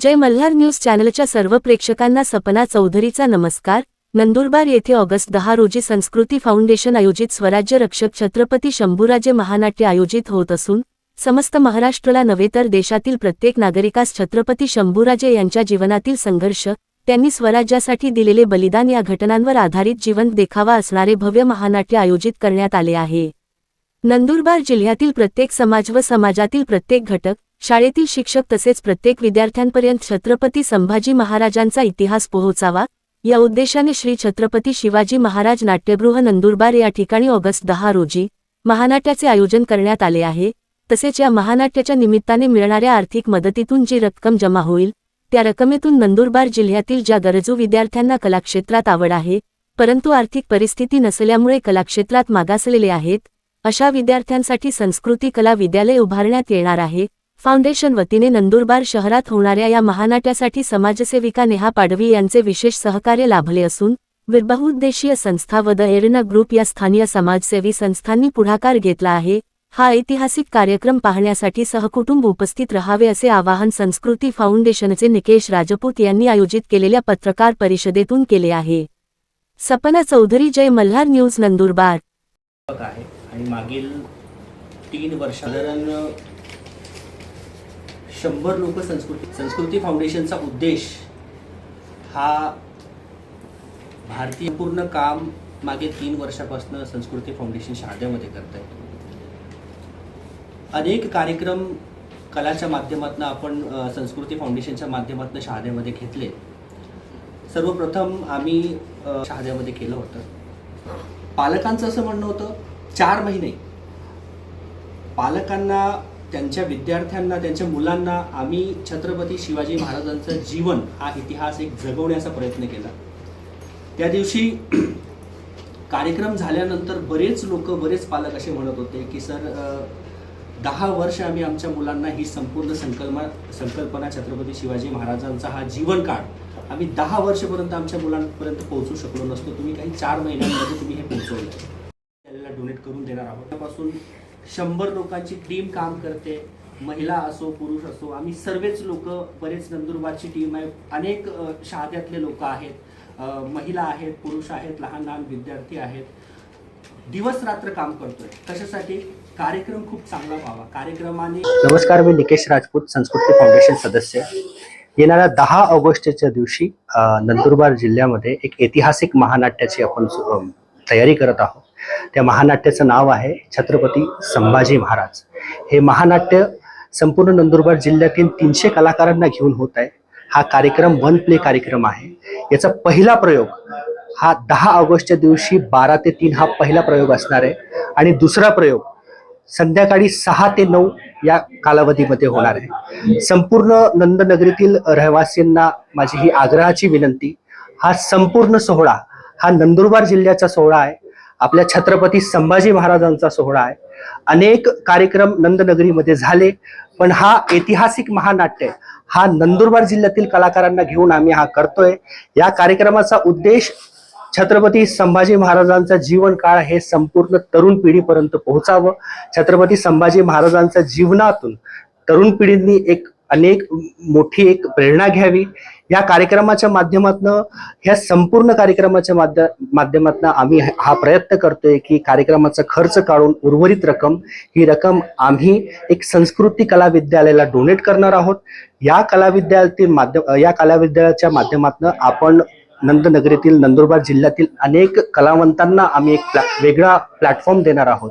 जय Malhar news चॅनलच्या सर्व प्रेक्षकांना सपना चौधरीचा नमस्कार. नंदुरबार येथे ऑगस्ट दहा रोजी संस्कृती फाउंडेशन आयोजित स्वराज्य रक्षक छत्रपती शंभूराजे महानाट्य आयोजित होत असून समस्त महाराष्ट्राला नव्हे तर देशातील प्रत्येक नागरिकास छत्रपती शंभूराजे यांच्या जीवनातील संघर्ष त्यांनी स्वराज्यासाठी दिलेले बलिदान या घटनांवर आधारित जीवन देखावा असणारे भव्य महानाट्य आयोजित करण्यात आले आहे. नंदुरबार जिल्ह्यातील प्रत्येक समाज व समाजातील प्रत्येक घटक शाळेतील शिक्षक तसेच प्रत्येक विद्यार्थ्यांपर्यंत छत्रपती संभाजी महाराजांचा इतिहास पोहोचावा या उद्देशाने श्री छत्रपती शिवाजी महाराज नाट्यगृह नंदुरबार या ठिकाणी ऑगस्ट दहा रोजी महानाट्याचे आयोजन करण्यात आले आहे. तसेच या महानाट्याच्या निमित्ताने मिळणाऱ्या आर्थिक मदतीतून जी रक्कम जमा होईल त्या रकमेतून नंदुरबार जिल्ह्यातील ज्या गरजू विद्यार्थ्यांना कलाक्षेत्रात आवड आहे परंतु आर्थिक परिस्थिती नसल्यामुळे कलाक्षेत्रात मागासलेले आहेत अशा विद्यार्थ्यांसाठी संस्कृती कला विद्यालय उभारण्यात येणार आहे. फाउंडेशन वतीने नंदुरबार शहरात होणाऱ्या या महानाट्यासाठी समाजसेविका नेहा पाडवी यांचे विशेष सहकार्य लाभले असून बहुउद्देशीय संस्था व द एरना ग्रुप या स्थानीय समाजसेवी संस्थांनी पुढाकार घेतला आहे. हा ऐतिहासिक कार्यक्रम पाहण्यासाठी सहकुटुंब उपस्थित रहावे असे आवाहन संस्कृती फाउंडेशनचे निकेश राजपूत यांनी आयोजित केलेल्या पत्रकार परिषदेतून केले आहे. सपना चौधरी जय मल्हार न्यूज नंदुरबार. आहे. आणि मागील तीन वर्ष शंभर लोक संस्कृती संस्कृती फाउंडेशनचा उद्देश हा भारतीय पूर्ण काम मागे तीन वर्षापासून संस्कृती फाउंडेशन शहाद्यामध्ये करत आहे अनेक कार्यक्रम कलाच्या माध्यमातून आपण संस्कृती फाउंडेशनच्या माध्यमातून शहाद्यामध्ये घेतले. सर्वप्रथम आम्ही शहाद्यामध्ये केलं होतं. पालकांचं असं म्हणणं होतं चार महिने. पालकांना त्यांच्या विद्यार्थ्यांना त्यांच्या मुलांना आम्ही छत्रपती शिवाजी महाराजांचं जीवन हा इतिहास एक जगवण्याचा प्रयत्न केला. त्या दिवशी कार्यक्रम झाल्यानंतर बरेच लोक बरेच पालक असे म्हणत होते की सर दहा वर्ष आम्ही आमच्या मुलांना ही संपूर्ण संकल्पना संकल्पना छत्रपती शिवाजी महाराजांचा हा जीवन काळ आम्ही दहा वर्षपर्यंत आमच्या मुलांपर्यंत पोहोचू शकलो नसतो. तुम्ही काही चार महिन्यांमध्ये तुम्ही हे पोहोचवलं. डोनेट करून देणार आहोत. त्यापासून शंभर लोकांची टीम काम करते. महिला असो पुरुष असो आम्ही सर्वच लोक बरेच नंदुरबारची टीम आहे. अनेक शहाद्यातले लोक आहेत. महिला आहेत पुरुष आहेत लहान लहान विद्यार्थी आहेत. दिवस रात्र काम करतोय. कशासाठी? कार्यक्रम खूप चांगला व्हावा. कार्यक्रमाने नमस्कार मी निकेश राजपूत संस्कृती फाउंडेशन सदस्य. येणाऱ्या दहा ऑगस्टच्या दिवशी नंदुरबार जिल्ह्यामध्ये एक ऐतिहासिक महानाट्याची आपण तयारी करत आहोत. त्या महानाट्याचं नाव आहे छत्रपती संभाजी महाराज. हे महानाट्य संपूर्ण नंदुरबार जिल्ह्यातील तीनशे कलाकारांना घेऊन होत आहे. हा कार्यक्रम वन प्ले कार्यक्रम आहे. याचा पहिला प्रयोग हा दहा ऑगस्टच्या दिवशी बारा ते तीन हा पहिला प्रयोग असणार आहे. आणि दुसरा प्रयोग संध्याकाळी सहा ते नऊ या कालावधीमध्ये होणार आहे. संपूर्ण नंदनगरीतील रहिवासींना माझी ही आग्रहाची विनंती हा संपूर्ण सोहळा हा नंदुरबार जिल्ह्याचा सोहळा आहे. आपल्या छत्रपती संभाजी महाराजांचा सोहळा आहे. अनेक कार्यक्रम नंदनगरीमध्ये झाले पण हा ऐतिहासिक महानाट्य हा नंदुरबार जिल्ह्यातील कलाकारांना घेऊन आम्ही हा करतोय. या कार्यक्रमाचा उद्देश छत्रपती संभाजी महाराजांचा जीवन काळ हे संपूर्ण तरुण पिढीपर्यंत पोहोचावं. छत्रपती संभाजी महाराजांच्या जीवनातून तरुण पिढींनी एक अनेक मोठी एक प्रेरणा घ्यावी. या कार्यक्रमाच्या माध्यमातून ह्या संपूर्ण कार्यक्रमाच्या माध्य माध्यमातून आम्ही हा प्रयत्न करतोय की कार्यक्रमाचा खर्च काढून उर्वरित रक्कम ही रक्कम आम्ही एक संस्कृती कला विद्यालयाला डोनेट करणार आहोत. या कला विद्यालयातील माध्यम या कला विद्यालयाच्या माध्यमातून आपण नंदनगरीतील नंदुरबार जिल्ह्यातील अनेक कलावंतांना आम्ही एक प्लॅ- वेगळा प्लॅटफॉर्म देणार आहोत.